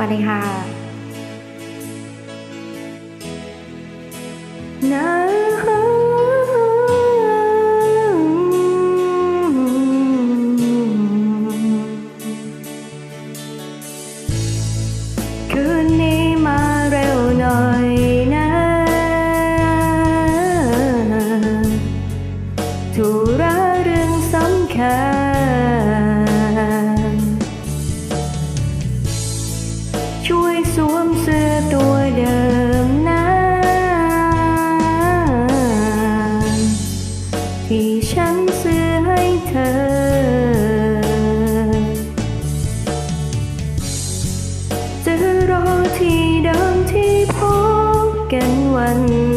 วัสดีค่ะ จะรอที่เดิมที่พบกันวัน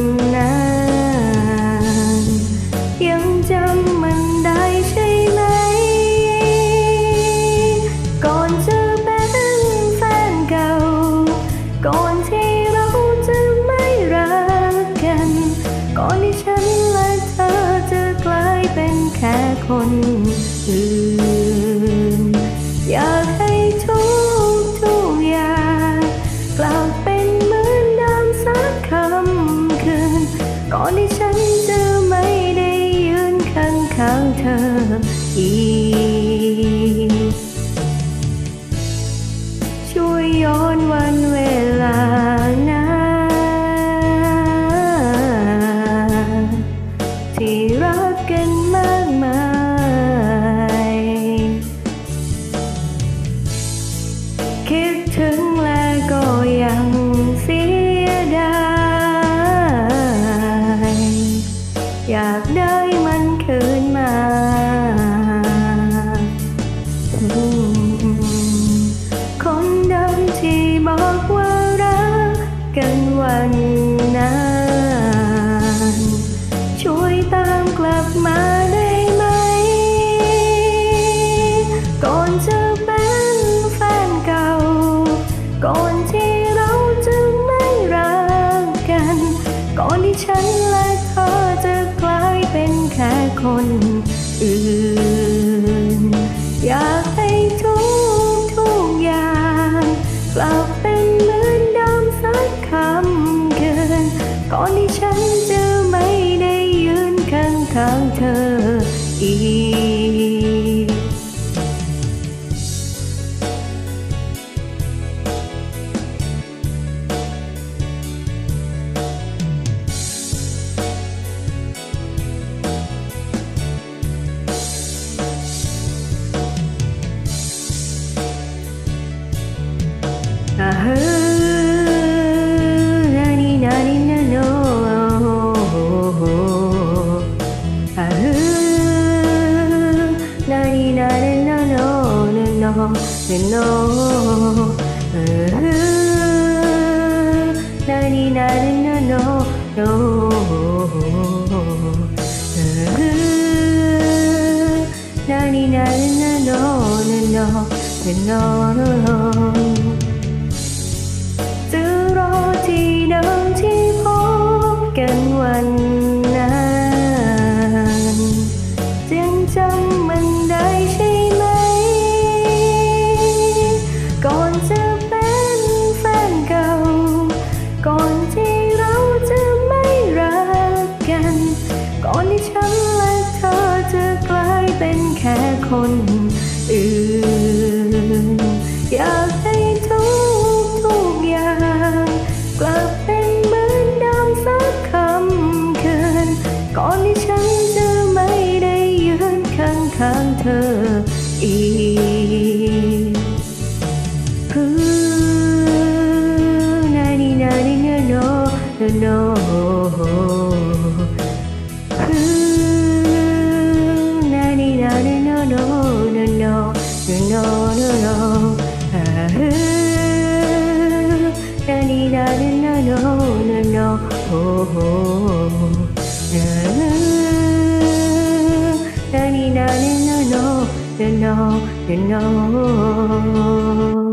ก่อนที่ฉันจะไม่ได้ยืนข้างข้างเธออีก ช่วยย้อนวัน อื่น อยากให้ทุกทุกอย่างกลับเป็นเหมือนเดิมสักคำเกินก่อนที่ฉันจะไม่ได้ยืนข้างๆเธออีก 나니 나는 나 너는 너 너는 너 เดิมที่พบกันวันนั้นจึงจำ りなるなのなのほほななになるなのなのなの